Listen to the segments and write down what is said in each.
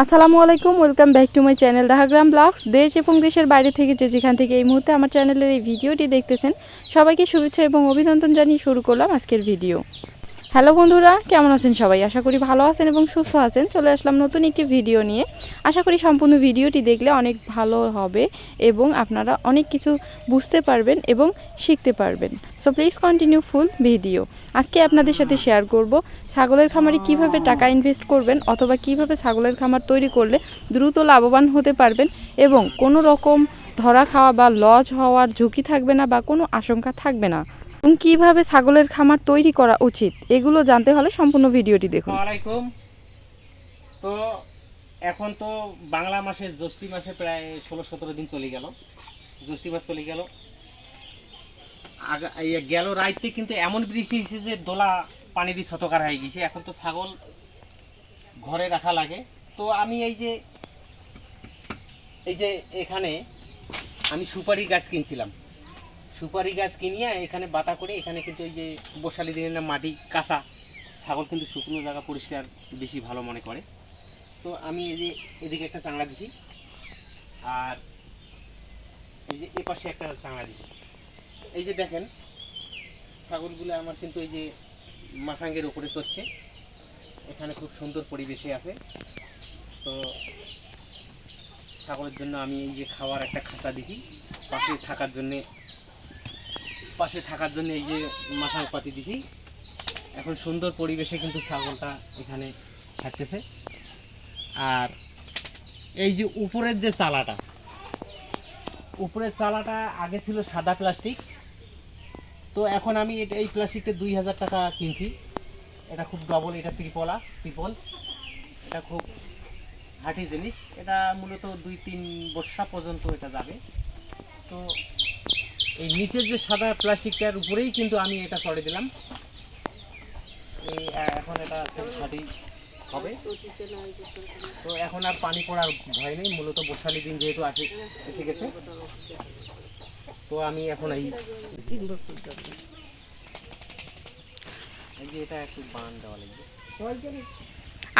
আসসালামু আলাইকুম, welcome back to my channel Dahagram blogs. দেশ এবং দেশের বাইরে থেকে যে যেখান থেকে এই মুহূর্তে আমার চ্যানেলের এই ভিডিওটি দেখতেছেন, সবাইকে শুভেচ্ছা এবং অভিনন্দন জানিয়ে শুরু করলাম আজকের ভিডিও। হ্যালো বন্ধুরা, কেমন আছেন সবাই? আশা করি ভালো আছেন এবং সুস্থ আছেন। চলে আসলাম নতুন একটি ভিডিও নিয়ে। আশা করি সম্পূর্ণ ভিডিওটি দেখলে অনেক ভালো হবে এবং আপনারা অনেক কিছু বুঝতে পারবেন এবং শিখতে পারবেন। So please continue full video আজকে আপনাদের সাথে শেয়ার করব ছাগলের খামারে কীভাবে টাকা ইনভেস্ট করবেন অথবা কীভাবে ছাগলের খামার তৈরি করলে দ্রুত লাভবান হতে পারবেন এবং কোনো রকম ধরা খাওয়া বা লজ হওয়ার ঝুঁকি থাকবে না বা কোনো আশঙ্কা থাকবে না। এবং কীভাবে ছাগলের খামার তৈরি করা উচিত, এগুলো জানতে হলে সম্পূর্ণ ভিডিওটি দেখুন। আসসালামাইকুম তো এখন তো বাংলা মাসের জ্যৈষ্ঠী মাসে প্রায় ষোলো সতেরো দিন চলে গেল। জ্যৈষ্ঠী মাস চলে গেল। আগা গেল রাইতে কিন্তু এমন বৃষ্টি হয়েছে যে দোলা পানি দিয়ে শতকার হয়ে গেছে। এখন তো ছাগল ঘরে রাখা লাগে। তো আমি এই যে এই যে এখানে আমি সুপারি গাছ কিনছিলাম। সুপারি গাছ কিনিয়ে এখানে বাতা করে এখানে কিন্তু এই যে বসালি দিনের না মাটি কাঁচা, ছাগল কিন্তু শুকনো জায়গা পরিষ্কার বেশি ভালো মনে করে। তো আমি এই যে এদিকে একটা চাংড়া দিছি, আর এই যে এ পাশে একটা চাংড়া দিছি। এই যে দেখেন, ছাগলগুলো আমার কিন্তু এই যে মাসাঙ্গের উপরে চড়ছে। এখানে খুব সুন্দর পরিবেশে আছে। তো ছাগলের জন্য আমি এই যে খাওয়ার একটা খাঁচা দিছি, পাশে থাকার জন্যে পাশে থাকার জন্য এই যে মাথায় পাতি দিছি। এখন সুন্দর পরিবেশে কিন্তু ছাগলটা এখানে থাকতেছে। আর এই যে উপরের যে চালাটা, উপরের চালাটা আগে ছিল সাদা প্লাস্টিক। তো এখন আমি এই প্লাস্টিকটা দুই হাজার টাকা কিনছি। এটা খুব ডবল এটা ত্রিপলা ত্রিপল এটা খুব হাঁটি জিনিস। এটা মূলত দুই তিন বর্ষা পর্যন্ত এটা যাবে। তো এই নিচের যে সাদা প্লাস্টিকটার উপরেই কিন্তু আমি এটা চড়ে দিলাম। এখন এটা খাঁটি হবে। তো এখন আর পানি পড়ার ভয় নেই, মূলত বর্ষালি দিন যেহেতু আসে এসে গেছে। তো আমি এখন এই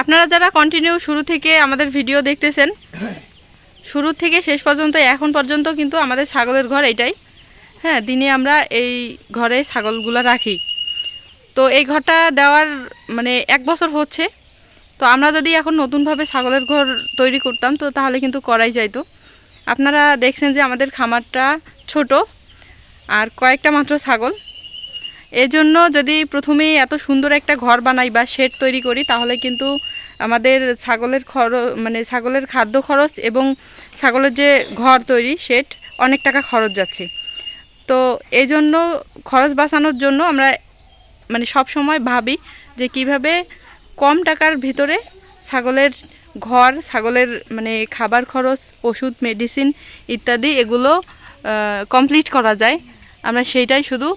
আপনারা যারা কন্টিনিউ শুরু থেকে আমাদের ভিডিও দেখতেছেন, শুরু থেকে শেষ পর্যন্ত, এখন পর্যন্ত কিন্তু আমাদের ছাগলের ঘর এটাই। হ্যাঁ দিনে আমরা এই ঘরে ছাগলগুলো রাখি। তো এই ঘরটা দেওয়ার মানে এক বছর হচ্ছে। তো আমরা যদি এখন নতুনভাবে ছাগলের ঘর তৈরি করতাম, তো তাহলে কিন্তু করাই যাইতো। আপনারা দেখছেন যে আমাদের খামারটা ছোট আর কয়েকটা মাত্র ছাগল। এজন্য যদি প্রথমেই এত সুন্দর একটা ঘর বানাই বা শেড তৈরি করি, তাহলে কিন্তু আমাদের ছাগলের খরচ মানে ছাগলের খাদ্য খরচ এবং ছাগলের যে ঘর তৈরি, শেড অনেক টাকা খরচ যাচ্ছে। তো এই জন্য খরচ বাঁচানোর জন্য আমরা মানে সব সময় ভাবি যে কীভাবে কম টাকার ভিতরে ছাগলের ঘর, ছাগলের মানে খাবার খরচ, ওষুধ মেডিসিন ইত্যাদি এগুলো কমপ্লিট করা যায়। আমরা সেইটাই শুধু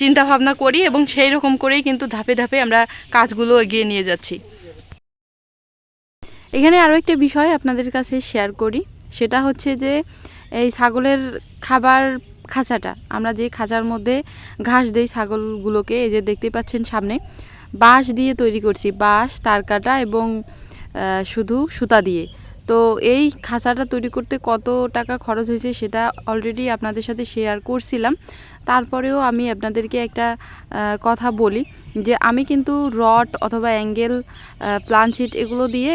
চিন্তা ভাবনা করি এবং সেই রকম করেই কিন্তু ধাপে ধাপে আমরা কাজগুলো এগিয়ে নিয়ে যাচ্ছি। এখানে আরও একটা বিষয় আপনাদের কাছে শেয়ার করি। সেটা হচ্ছে যে এই ছাগলের খাবার খাঁচাটা। আমরা যে খাঁচার মধ্যে ঘাস দেই ছাগলগুলোকে, এই যে দেখতে পাচ্ছেন সামনে, বাঁশ দিয়ে তৈরি করছি। বাঁশ, তারকাটা এবং শুধু সুতা দিয়ে। তো এই খাঁচাটা তৈরি করতে কত টাকা খরচ হয়েছে সেটা অলরেডি আপনাদের সাথে শেয়ার করছিলাম। তারপরেও আমি আপনাদেরকে একটা কথা বলি যে আমি কিন্তু রড অথবা অ্যাঙ্গেল প্লানশিট এগুলো দিয়ে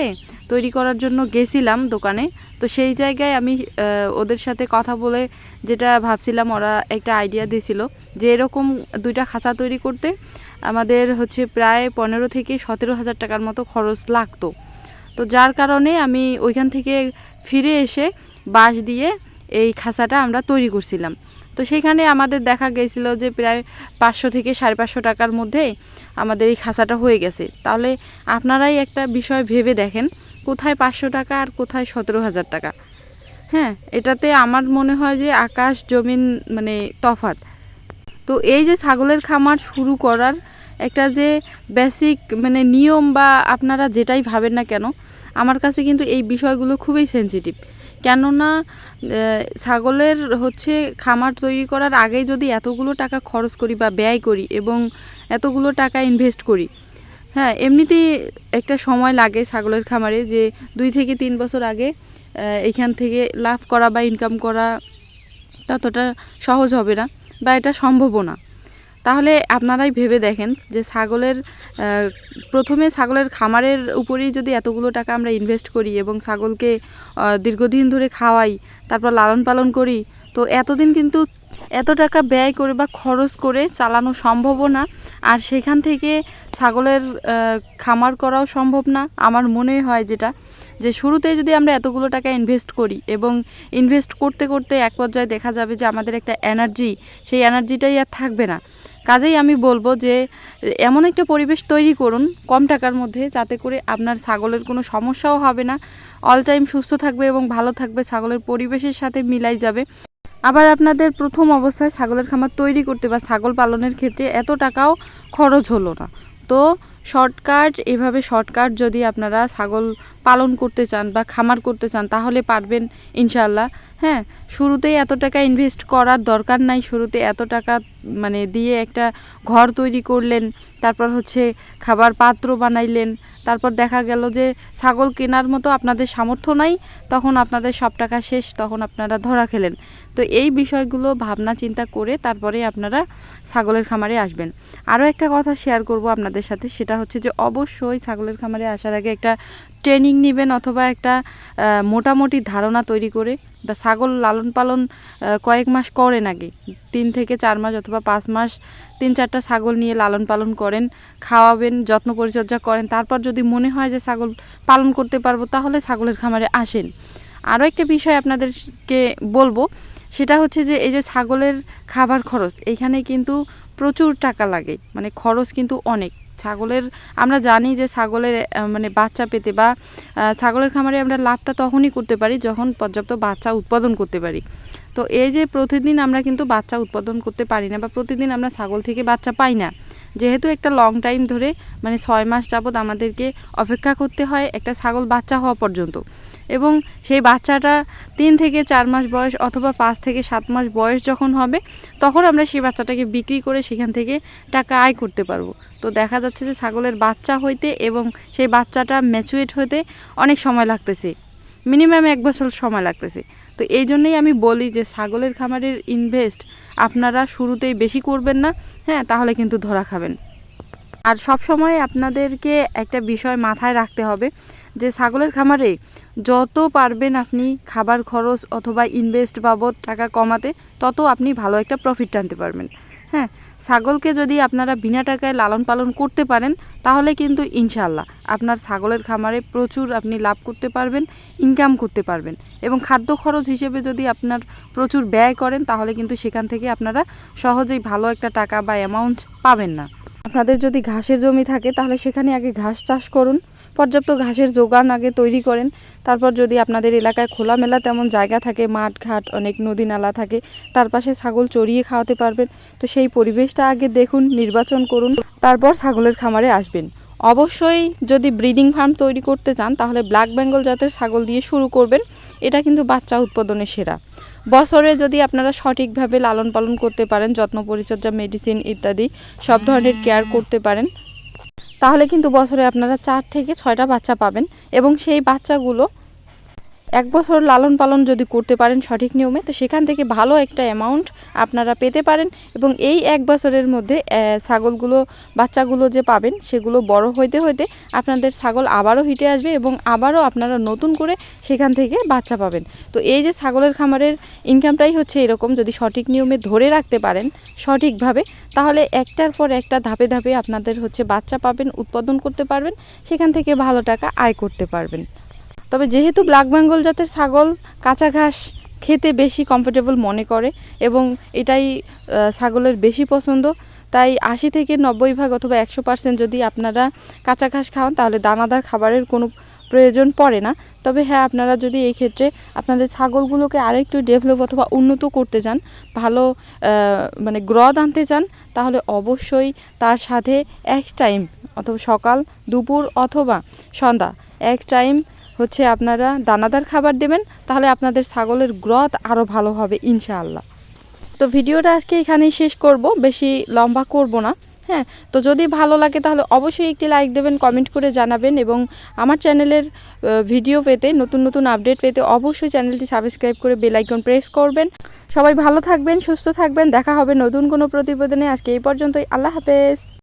তৈরি করার জন্য গেছিলাম দোকানে। তো সেই জায়গায় আমি ওদের সাথে কথা বলে যেটা ভাবছিলাম ওরা একটা আইডিয়া দিয়েছিল যে এরকম দুইটা খাঁচা তৈরি করতে আমাদের হচ্ছে প্রায় পনেরো থেকে সতেরো হাজার টাকার মতো খরচ লাগতো। তো যার কারণে আমি ওইখান থেকে ফিরে এসে বাঁশ দিয়ে এই খাঁচাটা আমরা তৈরি করছিলাম। তো সেখানে আমাদের দেখা গেছিল যে প্রায় পাঁচশো থেকে সাড়ে পাঁচশো টাকার মধ্যে আমাদের এই খাঁচাটা হয়ে গেছে। তাহলে আপনারাই একটা বিষয় ভেবে দেখেন, কোথায় পাঁচশো টাকা আর কোথায় সতেরো হাজার টাকা। হ্যাঁ এটাতে আমার মনে হয় যে আকাশ, জমিন মানে তফাত তো এই যে ছাগলের খামার শুরু করার একটা যে বেসিক মানে নিয়ম বা আপনারা যেটাই ভাবেন না কেন, আমার কাছে কিন্তু এই বিষয়গুলো খুবই সেনসিটিভ কেননা ছাগলের হচ্ছে খামার তৈরি করার আগেই যদি এতগুলো টাকা খরচ করি বা ব্যয় করি এবং এতগুলো টাকা ইনভেস্ট করি হ্যাঁ এমনিতেই একটা সময় লাগে ছাগলের খামারে যে দুই থেকে তিন বছর আগে এখান থেকে লাভ করা বা ইনকাম করা ততটা সহজ হবে না বা এটা সম্ভবও না। তাহলে আপনারাই ভেবে দেখেন যে ছাগলের প্রথমে ছাগলের খামারের উপরেই যদি এতগুলো টাকা আমরা ইনভেস্ট করি এবং ছাগলকে দীর্ঘদিন ধরে খাওয়াই, তারপর লালন পালন করি, তো এতদিন কিন্তু এত টাকা ব্যয় করে বা খরচ করে চালানো সম্ভবও না। আর সেখান থেকে ছাগলের খামার করাও সম্ভব না। আমার মনে হয় যেটা, যে শুরুতে যদি আমরা এতগুলো টাকা ইনভেস্ট করি এবং ইনভেস্ট করতে করতে এক পর্যায়ে দেখা যাবে যে আমাদের একটা এনার্জি সেই এনার্জিটাই আর থাকবে না। কাজেই আমি বলব যে, এমন একটা পরিবেশ তৈরি করুন কম টাকার মধ্যে, যাতে করে আপনার ছাগলের কোনো সমস্যাও হবে না। অল টাইম সুস্থ থাকবে এবং ভালো থাকবে, ছাগলের পরিবেশের সাথে মিলাই যাবে। আবার আপনাদের প্রথম অবস্থায় ছাগলের খামার তৈরি করতে বা ছাগল পালনের ক্ষেত্রে এত টাকাও খরচ হলো না। তো শর্টকাট এভাবে শর্টকাট যদি আপনারা ছাগল পালন করতে চান বা খামার করতে চান, তাহলে পারবেন ইনশাল্লাহ হ্যাঁ শুরুতেই এত টাকা ইনভেস্ট করার দরকার নাই। শুরুতে এত টাকা মানে দিয়ে একটা ঘর তৈরি করলেন, তারপর হচ্ছে খাবার পাত্র বানাইলেন, তারপর দেখা গেল যে ছাগল কেনার মতো আপনাদের সামর্থ্য নাই, তখন আপনাদের সব টাকা শেষ, তখন আপনারা ধরা খেলেন। তো এই বিষয়গুলো ভাবনা চিন্তা করে তারপরে আপনারা ছাগলের খামারে আসবেন। আরও একটা কথা শেয়ার করব আপনাদের সাথে, সেটা হচ্ছে যে অবশ্যই ছাগলের খামারে আসার আগে একটা ট্রেনিং নেবেন অথবা একটা মোটামুটি ধারণা তৈরি করে। বা ছাগল লালন পালন কয়েক মাস করেন আগে। তিন থেকে চার মাস অথবা পাঁচ মাস তিন চারটা ছাগল নিয়ে লালন পালন করেন, খাওয়াবেন, যত্ন পরিচর্যা করেন। তারপর যদি মনে হয় যে ছাগল পালন করতে পারব, তাহলে ছাগলের খামারে আসেন। আরও একটা বিষয় আপনাদেরকে বলব সেটা হচ্ছে যে এই যে ছাগলের খাবার খরচ এইখানে কিন্তু প্রচুর টাকা লাগে মানে খরচ কিন্তু অনেক। ছাগলের, আমরা জানি যে ছাগলের মানে বাচ্চা পেতে বা ছাগলের খামারে আমরা লাভটা তখনই করতে পারি যখন পর্যাপ্ত বাচ্চা উৎপাদন করতে পারি। তো এই যে প্রতিদিন আমরা কিন্তু বাচ্চা উৎপাদন করতে পারি না বা প্রতিদিন আমরা ছাগল থেকে বাচ্চা পাই না যেহেতু একটা লং টাইম ধরে মানে ছয় মাস যাবৎ আমাদেরকে অপেক্ষা করতে হয় একটা ছাগল বাচ্চা হওয়া পর্যন্ত। এবং সেই বাচ্চাটা তিন থেকে চার মাস বয়স অথবা পাঁচ থেকে সাত মাস বয়স যখন হবে, তখন আমরা সেই বাচ্চাটাকে বিক্রি করে সেখান থেকে টাকা আয় করতে পারব। তো দেখা যাচ্ছে যে ছাগলের বাচ্চা হইতে এবং সেই বাচ্চাটা ম্যাচুয়েট হতে অনেক সময় লাগতেছে। মিনিমাম এক বছর সময় লাগতেছে। তো এই জন্যই আমি বলি যে ছাগলের খামারের ইনভেস্ট আপনারা শুরুতেই বেশি করবেন না হ্যাঁ তাহলে কিন্তু ধরা খাবেন। আর সব সময় আপনাদেরকে একটা বিষয় মাথায় রাখতে হবে যে ছাগলের খামারে যত পারবেন আপনি খাবার খরচ অথবা ইনভেস্ট বাবদ টাকা কমাতে, তত আপনি ভালো একটা প্রফিট টানতে পারবেন। হ্যাঁ ছাগলকে যদি আপনারা বিনা টাকায় লালন পালন করতে পারেন, তাহলে কিন্তু ইনশাল্লাহ আপনার ছাগলের খামারে প্রচুর আপনি লাভ করতে পারবেন ইনকাম করতে পারবেন এবং খাদ্য খরচ হিসেবে যদি আপনার প্রচুর ব্যয় করেন, তাহলে কিন্তু সেখান থেকে আপনারা সহজেই ভালো একটা টাকা বা অ্যামাউন্ট পাবেন না। আপনাদের যদি ঘাসের জমি থাকে, তাহলে সেখানে আগে ঘাস চাষ করুন। পর্যাপ্ত ঘাসের যোগান আগে তৈরি করেন। তারপর যদি আপনাদের এলাকায় খোলামেলা তেমন জায়গা থাকে মাঠ ঘাট অনেক নদী নালা থাকে, তার পাশে ছাগল চড়িয়ে খাওয়াতে পারবেন। তো সেই পরিবেশটা আগে দেখুন, নির্বাচন করুন, তারপর ছাগলের খামারে আসবেন। অবশ্যই যদি ব্রিডিং ফার্ম তৈরি করতে চান, তাহলে ব্ল্যাক বেঙ্গল জাতের ছাগল দিয়ে শুরু করবেন। এটা কিন্তু বাচ্চা উৎপাদনে সেরা। বছরে যদি আপনারা সঠিকভাবে লালন পালন করতে পারেন, যত্ন পরিচর্যা মেডিসিন ইত্যাদি সব ধরনের কেয়ার করতে পারেন তাহলে কিন্তু বছরে আপনারা চার থেকে ছয়টা বাচ্চা পাবেন এবং সেই বাচ্চাগুলো এক বছর লালন পালন যদি করতে পারেন সঠিক নিয়মে, তো সেখান থেকে ভালো একটা অ্যামাউন্ট আপনারা পেতে পারেন এবং এই এক বছরের মধ্যে ছাগলগুলো, বাচ্চাগুলো যে পাবেন সেগুলো বড় হইতে হইতে আপনাদের ছাগল আবারও হিটে আসবে এবং আবারও আপনারা নতুন করে সেখান থেকে বাচ্চা পাবেন। তো এই যে ছাগলের খামারের ইনকামটাই হচ্ছে এরকম, যদি সঠিক নিয়মে ধরে রাখতে পারেন সঠিকভাবে, তাহলে একটার পর একটা ধাপে ধাপে আপনাদের হচ্ছে বাচ্চা পাবেন, উৎপাদন করতে পারবেন, সেখান থেকে ভালো টাকা আয় করতে পারবেন। তবে যেহেতু ব্ল্যাক বেঙ্গল জাতের ছাগল কাঁচা ঘাস খেতে বেশি কমফোর্টেবল মনে করে এবং এটাই ছাগলের বেশি পছন্দ, তাই আশি থেকে নব্বই ভাগ অথবা একশো পার্সেন্ট যদি আপনারা কাঁচা ঘাস খাওয়ান তাহলে দানাদার খাবারের কোনো প্রয়োজন পড়ে না। তবে হ্যাঁ আপনারা যদি এই ক্ষেত্রে আপনাদের ছাগলগুলোকে আরেকটু ডেভেলপ অথবা উন্নত করতে চান, ভালো মানে গ্রথ আনতে চান, তাহলে অবশ্যই তার সাথে এক টাইম অথবা সকাল, দুপুর অথবা সন্ধ্যা, এক টাইম হচ্ছে আপনারা দানাদার খাবার দেবেন, তাহলে আপনাদের ছাগলের গ্রথ আরও ভালো হবে, ইনশাআল্লাহ। তো ভিডিওটা আজকে এখানেই শেষ করব, বেশি লম্বা করব না হ্যাঁ? তো যদি ভালো লাগে তাহলে অবশ্যই একটি লাইক দেবেন, কমেন্ট করে জানাবেন এবং আমার চ্যানেলের ভিডিও পেতে, নতুন নতুন আপডেট পেতে অবশ্যই চ্যানেলটি সাবস্ক্রাইব করে বেল আইকন প্রেস করবেন। সবাই ভালো থাকবেন, সুস্থ থাকবেন, দেখা হবে নতুন কোনো প্রতিবেদনে। আজকে এই পর্যন্তই, আল্লাহ হাফেজ।